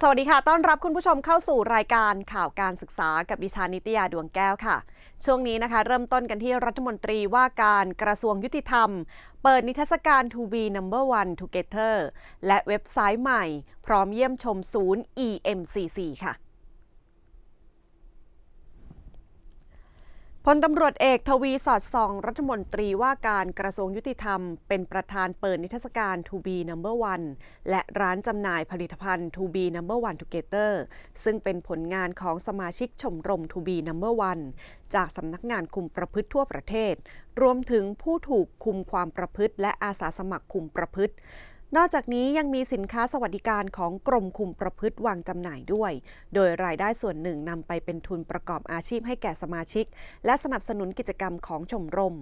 สวัสดีค่ะ ต้อนรับคุณผู้ชมเข้าสู่รายการข่าวการศึกษากับดิฉันนิตยาดวงแก้วค่ะ ช่วงนี้นะคะ เริ่มต้นกันที่รัฐมนตรีว่าการกระทรวงยุติธรรม เปิดนิทรรศการ To be number one together และเว็บไซต์ใหม่ พร้อมเยี่ยมชมศูนย์ EMCC ค่ะ พลตำรวจเอกทวีสอดส่อง รัฐมนตรีว่าการกระทรวงยุติธรรม เป็นประธานเปิดนิทรรศการ To be number one และร้านจำหน่ายผลิตภัณฑ์ To be number one together ซึ่งเป็นผลงานของสมาชิกชมรม To be number one จากสำนักงานคุมประพฤติทั่วประเทศ รวมถึงผู้ถูกคุมความประพฤติ และอาสาสมัครคุมประพฤติ นอกจากนี้ยังมีสินค้าสวัสดิการของกรมคุมประพฤติวางจำหน่ายด้วย โดยรายได้ส่วนหนึ่งนำไปเป็นทุนประกอบอาชีพให้แก่สมาชิก และสนับสนุนกิจกรรมของชมรม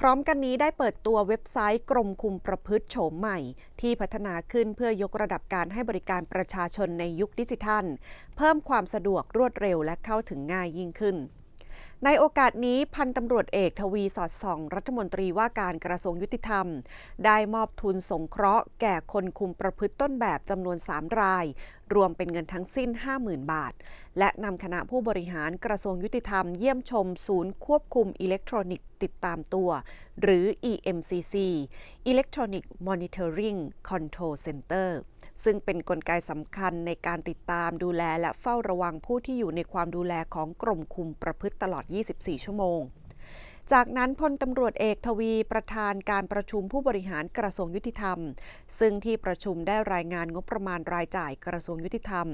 พร้อมกันนี้ได้เปิดตัวเว็บไซต์กรมคุมประพฤติโฉมใหม่ ที่พัฒนาขึ้นเพื่อยกระดับการให้บริการประชาชนในยุคดิจิทัล เพิ่มความสะดวกรวดเร็วและเข้าถึงง่ายยิ่งขึ้น ในโอกาสนี้พันตำรวจเอกทวีสอดส่อง รัฐมนตรีว่าการกระทรวงยุติธรรม ได้มอบทุนสงเคราะห์แก่คนคุมประพฤติต้นแบบจำนวน 3 ราย รวมเป็นเงินทั้งสิ้น 50,000 บาท และนำคณะผู้บริหารกระทรวงยุติธรรมเยี่ยมชมศูนย์ควบคุมอิเล็กทรอนิกส์ติดตามตัว หรือ EMCC Electronic Monitoring Control Center ซึ่งเป็นนกลไกสำคัญในการติดตามดูแลและเฝ้าระวังผู้ที่อยู่ในความดูแลของกรมคุมประพฤติตลอด 24 ชั่วโมง จากนั้นพลตำรวจเอกทวีประธานการประชุมผู้บริหารกระทรวงยุติธรรม ซึ่งที่ประชุมได้รายงานงบประมาณรายจ่ายกระทรวงยุติธรรม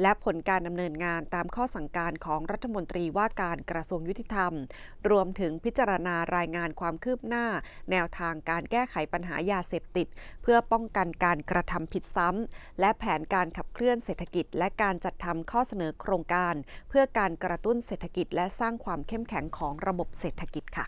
และผลการดำเนินงานตามข้อสั่งการของรัฐมนตรีว่าการกระทรวงยุติธรรม รวมถึงพิจารณารายงานความคืบหน้า แนวทางการแก้ไขปัญหายาเสพติด เพื่อป้องกันการกระทำผิดซ้ำและแผนการขับเคลื่อนเศรษฐกิจ และการจัดทำข้อเสนอโครงการ เพื่อการกระตุ้นเศรษฐกิจและสร้างความเข้มแข็งของระบบเศรษฐกิจค่ะ